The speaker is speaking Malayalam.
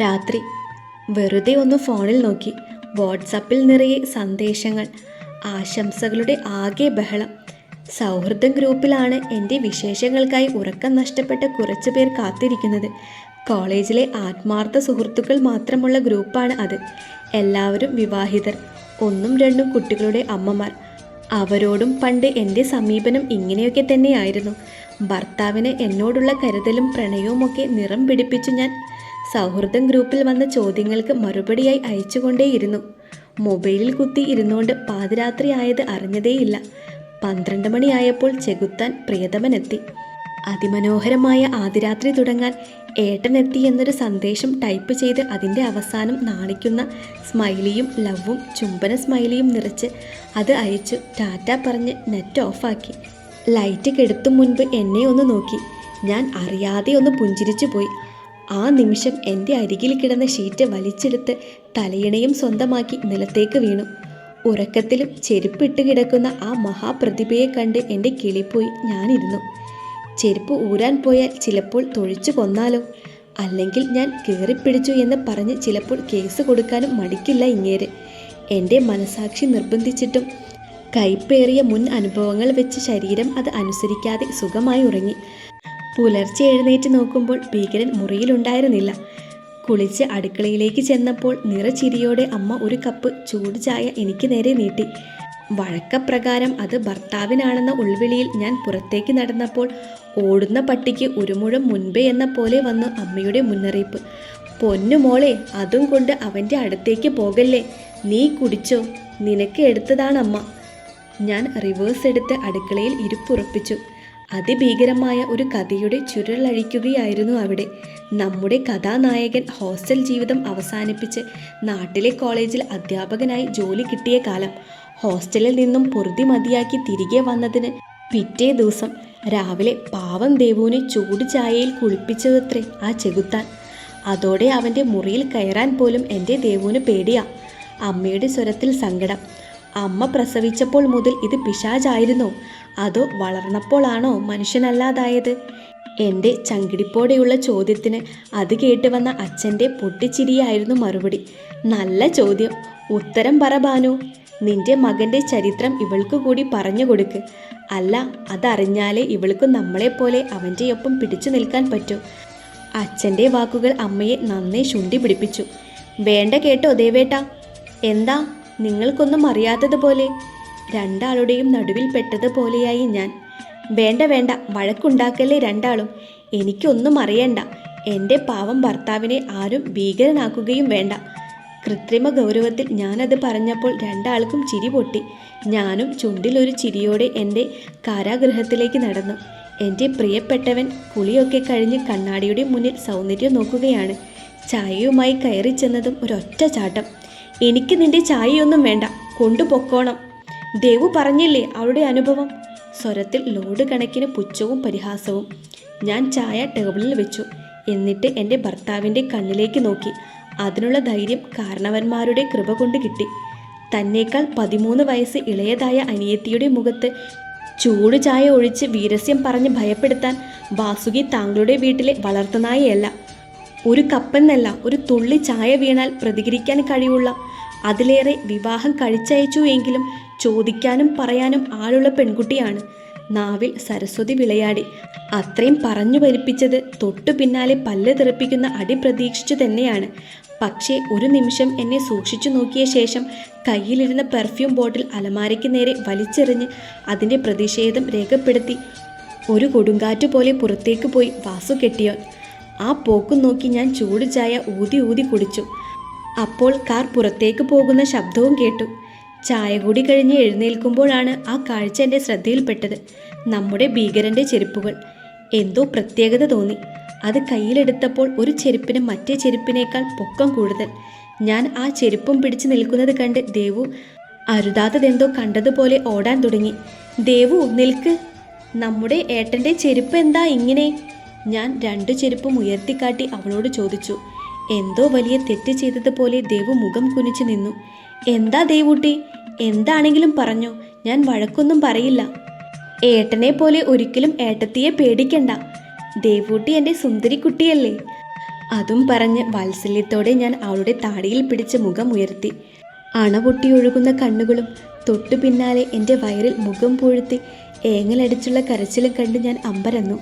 രാത്രി. വെറുതെ ഒന്ന് ഫോണിൽ നോക്കി. വാട്സപ്പിൽ നിറയെ സന്ദേശങ്ങൾ. ആശംസകളുടെ ആകെ ബഹളം. സൗഹൃദം ഗ്രൂപ്പിലാണ് എന്റെ വിശേഷങ്ങൾക്കായി ഉറക്കം നഷ്ടപ്പെട്ട കുറച്ചു പേർ കാത്തിരിക്കുന്നത്. കോളേജിലെ ആത്മാർത്ഥ സുഹൃത്തുക്കൾ മാത്രമുള്ള ഗ്രൂപ്പാണ് അത്. എല്ലാവരും വിവാഹിതർ. ഒന്നും രണ്ടും കുട്ടികളുടെ അമ്മമാർ. അവരോടും പണ്ട് എന്റെ സമീപനം ഇങ്ങനെയൊക്കെ തന്നെയായിരുന്നു. ഭർത്താവിന് എന്നോടുള്ള കരുതലും പ്രണയവുമൊക്കെ നിറം പിടിപ്പിച്ചു ഞാൻ സൗഹൃദം ഗ്രൂപ്പിൽ വന്ന ചോദ്യങ്ങൾക്ക് മറുപടിയായി അയച്ചുകൊണ്ടേയിരുന്നു. മൊബൈലിൽ കുത്തി ഇരുന്നുകൊണ്ട് പാതിരാത്രി ആയത് അറിഞ്ഞതേയില്ല. പന്ത്രണ്ട് മണിയായപ്പോൾ ചെകുത്താൻ പ്രിയതമനെത്തി. അതിമനോഹരമായ ആദിരാത്രി തുടങ്ങാൻ ഏട്ടനെത്തി എന്നൊരു സന്ദേശം ടൈപ്പ് ചെയ്ത് അതിന്റെ അവസാനം നാണിക്കുന്ന സ്മൈലിയും ലവും ചുംബന സ്മൈലിയും നിറച്ച് അത് അയച്ചു ടാറ്റ പറഞ്ഞ് നെറ്റ് ഓഫാക്കി. ലൈറ്റ് കെടുത്തും മുൻപ് എന്നെ ഒന്ന് നോക്കി. ഞാൻ അറിയാതെ ഒന്ന് പുഞ്ചിരിച്ചു പോയി ആ നിമിഷം എന്റെ അരികിൽ കിടന്ന ഷീറ്റ് വലിച്ചെടുത്ത് തലയിണയും സ്വന്തമാക്കി നിലത്തേക്ക് വീണു. ഉറക്കത്തിലും ചെരുപ്പിട്ട് കിടക്കുന്ന ആ മഹാപ്രതിഭയെ കണ്ട് എന്റെ കിളിപ്പോയി ഞാനിരുന്നു. ചെരുപ്പ് ഊരാൻ പോയാൽ ചിലപ്പോൾ തൊഴിച്ചു കൊന്നാലോ? അല്ലെങ്കിൽ ഞാൻ കീറിപ്പിടിച്ചു എന്ന് പറഞ്ഞ് ചിലപ്പോൾ കേസ് കൊടുക്കാനും മടിക്കില്ല ഇങ്ങേര്. എന്റെ മനസാക്ഷി നിർബന്ധിച്ചിട്ടും കൈപ്പേറിയ മുൻ അനുഭവങ്ങൾ വെച്ച് ശരീരം അത് അനുസരിക്കാതെ സുഖമായി ഉറങ്ങി. പുലർച്ചെ എഴുന്നേറ്റ് നോക്കുമ്പോൾ ഭീകരൻ മുറിയിലുണ്ടായിരുന്നില്ല. കുളിച്ച് അടുക്കളയിലേക്ക് ചെന്നപ്പോൾ നിറചിരിയോടെ അമ്മ ഒരു കപ്പ് ചൂട് ചായ എനിക്ക് നേരെ നീട്ടി. വഴക്കപ്രകാരം അത് ഭർത്താവിനാണെന്ന ഉൾവിളിയിൽ ഞാൻ പുറത്തേക്ക് നടന്നപ്പോൾ ഓടുന്ന പട്ടിക്ക് ഒരു മുഴം മുൻപേ എന്ന പോലെ വന്നു അമ്മയുടെ മുന്നറിയിപ്പ്. പൊന്നു മോളെ അതും കൊണ്ട് അവന്റെ അടുത്തേക്ക് പോകല്ലേ? നീ കുടിച്ചോ? നിനക്ക് എടുത്തതാണമ്മ. ഞാൻ റിവേഴ്സ് എടുത്ത് അടുക്കളയിൽ ഇരിപ്പുറപ്പിച്ചു അതിഭീകരമായ ഒരു കഥയുടെ ചുരുളഴിക്കുകയായിരുന്നു അവിടെ. നമ്മുടെ കഥാനായകൻ ഹോസ്റ്റൽ ജീവിതം അവസാനിപ്പിച്ച് നാട്ടിലെ കോളേജിൽ അധ്യാപകനായി ജോലി കിട്ടിയ കാലം ഹോസ്റ്റലിൽ നിന്നും പൊറുതി മതിയാക്കി തിരികെ വന്നതിന് പിറ്റേ ദിവസം രാവിലെ പാവം ദേവുവിനെ ചൂട് ചായയിൽ കുളിപ്പിച്ചതത്രേ ആ ചെകുത്താൻ. അതോടെ അവന്റെ മുറിയിൽ കയറാൻ പോലും എന്റെ ദേവുവിന് പേടിയാ. അമ്മയുടെ സ്വരത്തിൽ സങ്കടം. അമ്മ പ്രസവിച്ചപ്പോൾ മുതൽ ഇത് പിശാചായിരുന്നോ. അതോ വളർന്നപ്പോഴാണോ മനുഷ്യനല്ലാതായത്? എന്റെ ചങ്കിടിപ്പോടെയുള്ള ചോദ്യത്തിന് അത് കേട്ട് വന്ന അച്ഛന്റെ പൊട്ടിച്ചിരിയായിരുന്നു മറുപടി. നല്ല ചോദ്യം. ഉത്തരം പറ ബാനു. നിന്റെ മകന്റെ ചരിത്രം ഇവൾക്ക് കൂടി പറഞ്ഞു കൊടുക്ക്. അല്ല അതറിഞ്ഞാലേ ഇവൾക്ക് നമ്മളെപ്പോലെ അവന്റെ ഒപ്പം പിടിച്ചു നിൽക്കാൻ പറ്റൂ. അച്ഛന്റെ വാക്കുകൾ അമ്മയെ നന്നേ ശുണ്ടി പിടിപ്പിച്ചു. വേണ്ട കേട്ടോ ദേവേട്ട. എന്താ? നിങ്ങൾക്കൊന്നും അറിയാത്തതുപോലെ. രണ്ടാളുടെയും നടുവിൽ പെട്ടതുപോലെയായി ഞാൻ. വേണ്ട വേണ്ട വഴക്കുണ്ടാക്കല്ലേ രണ്ടാളും. എനിക്കൊന്നും അറിയണ്ട. എന്റെ പാവം ഭർത്താവിനെ ആരും ഭീകരനാക്കുകയും വേണ്ട. കൃത്രിമ ഗൗരവത്തിൽ ഞാനത് പറഞ്ഞപ്പോൾ രണ്ടാൾക്കും ചിരി പൊട്ടി. ഞാനും ചുണ്ടിലൊരു ചിരിയോടെ എന്റെ കാരാഗൃഹത്തിലേക്ക് നടന്നു. എന്റെ പ്രിയപ്പെട്ടവൻ കുളിയൊക്കെ കഴിഞ്ഞ് കണ്ണാടിയുടെ മുന്നിൽ സൗന്ദര്യം നോക്കുകയാണ്. ചായയുമായി കയറി ചെന്നതും ഒരൊറ്റ ചാട്ടം. എനിക്ക് നിന്റെ ചായയൊന്നും വേണ്ട. കൊണ്ടുപൊക്കോണം. ദേവു പറഞ്ഞില്ലേ അവളുടെ അനുഭവം? സ്വരത്തിൽ ലോഡ് കണക്കിന് പുച്ഛവും പരിഹാസവും. ഞാൻ ചായ ടേബിളിൽ വെച്ചു. എന്നിട്ട് എന്റെ ഭർത്താവിന്റെ കണ്ണിലേക്ക് നോക്കി. അതിനുള്ള ധൈര്യം കാരണവന്മാരുടെ കൃപ കൊണ്ട് കിട്ടി. തന്നേക്കാൾ പതിമൂന്ന് വയസ്സ് ഇളയതായ അനിയത്തിയുടെ മുഖത്ത് ചൂട് ചായ ഒഴിച്ച് വീരസ്യം പറഞ്ഞ് ഭയപ്പെടുത്താൻ വാസുകി താങ്കളുടെ വീട്ടിലെ വളർത്തുനായയല്ല. ഒരു കപ്പെന്നല്ല ഒരു തുള്ളി ചായ വീണാൽ പ്രതികരിക്കാൻ കഴിവുള്ള. അതിലേറെ വിവാഹം കഴിച്ചയച്ചു എങ്കിലും ചോദിക്കാനും പറയാനും ആളുള്ള പെൺകുട്ടിയാണ്. നാവിൽ സരസ്വതി വിളയാടി. അത്രയും പറഞ്ഞു വലിപ്പിച്ചത് തൊട്ടു പിന്നാലെ പല്ല് തെറിപ്പിക്കുന്ന അടി പ്രതീക്ഷിച്ചു തന്നെയാണ്. പക്ഷേ ഒരു നിമിഷം എന്നെ സൂക്ഷിച്ചു നോക്കിയ ശേഷം കയ്യിലിരുന്ന പെർഫ്യൂം ബോട്ടിൽ അലമാരയ്ക്ക് നേരെ വലിച്ചെറിഞ്ഞ് അതിന്റെ പ്രതിഷേധം രേഖപ്പെടുത്തി. ഒരു കൊടുങ്കാറ്റ് പോലെ പുറത്തേക്ക് പോയി വാസു കെട്ടിയോൻ. ആ പോക്കും നോക്കി ഞാൻ ചൂട് ചായ ഊതി ഊതി കുടിച്ചു. അപ്പോൾ കാർ പുറത്തേക്ക് പോകുന്ന ശബ്ദവും കേട്ടു. ചായ കൂടി കഴിഞ്ഞ് എഴുന്നേൽക്കുമ്പോഴാണ് ആ കാഴ്ച എന്റെ ശ്രദ്ധയിൽപ്പെട്ടത്. നമ്മുടെ ഭീകരന്റെ ചെരുപ്പുകൾ. എന്തോ പ്രത്യേകത തോന്നി. അത് കയ്യിലെടുത്തപ്പോൾ ഒരു ചെരുപ്പിന് മറ്റേ ചെരുപ്പിനേക്കാൾ പൊക്കം കൂടുതൽ. ഞാൻ ആ ചെരുപ്പും പിടിച്ചു നിൽക്കുന്നത് കണ്ട് ദേവു അരുതാത്തതെന്തോ കണ്ടതുപോലെ ഓടാൻ തുടങ്ങി. ദേവു നിൽക്ക്. നമ്മുടെ ഏട്ടന്റെ ചെരുപ്പ് എന്താ ഇങ്ങനെ? ഞാൻ രണ്ടു ചെരുപ്പും ഉയർത്തിക്കാട്ടി അവളോട് ചോദിച്ചു. എന്തോ വലിയ തെറ്റ് ചെയ്തതുപോലെ ദേവു മുഖം കുനിച്ചു നിന്നു. എന്താ ദേവൂട്ടി? എന്താണെങ്കിലും പറഞ്ഞു. ഞാൻ വഴക്കൊന്നും പറയില്ല. ഏട്ടനെ പോലെ ഒരിക്കലും ഏട്ടത്തിയെ പേടിക്കണ്ട. ദേവൂട്ടി എന്റെ സുന്ദരി കുട്ടിയല്ലേ? അതും പറഞ്ഞ് വാത്സല്യത്തോടെ ഞാൻ അവളുടെ താടിയിൽ പിടിച്ച് മുഖം ഉയർത്തി. അണപൊട്ടി ഒഴുകുന്ന കണ്ണുകളും തൊട്ടു പിന്നാലെ എന്റെ വയറിൽ മുഖം പൂഴ്ത്തി ഏങ്ങലടിച്ചുള്ള കരച്ചിലും കണ്ട് ഞാൻ അമ്പരന്നു.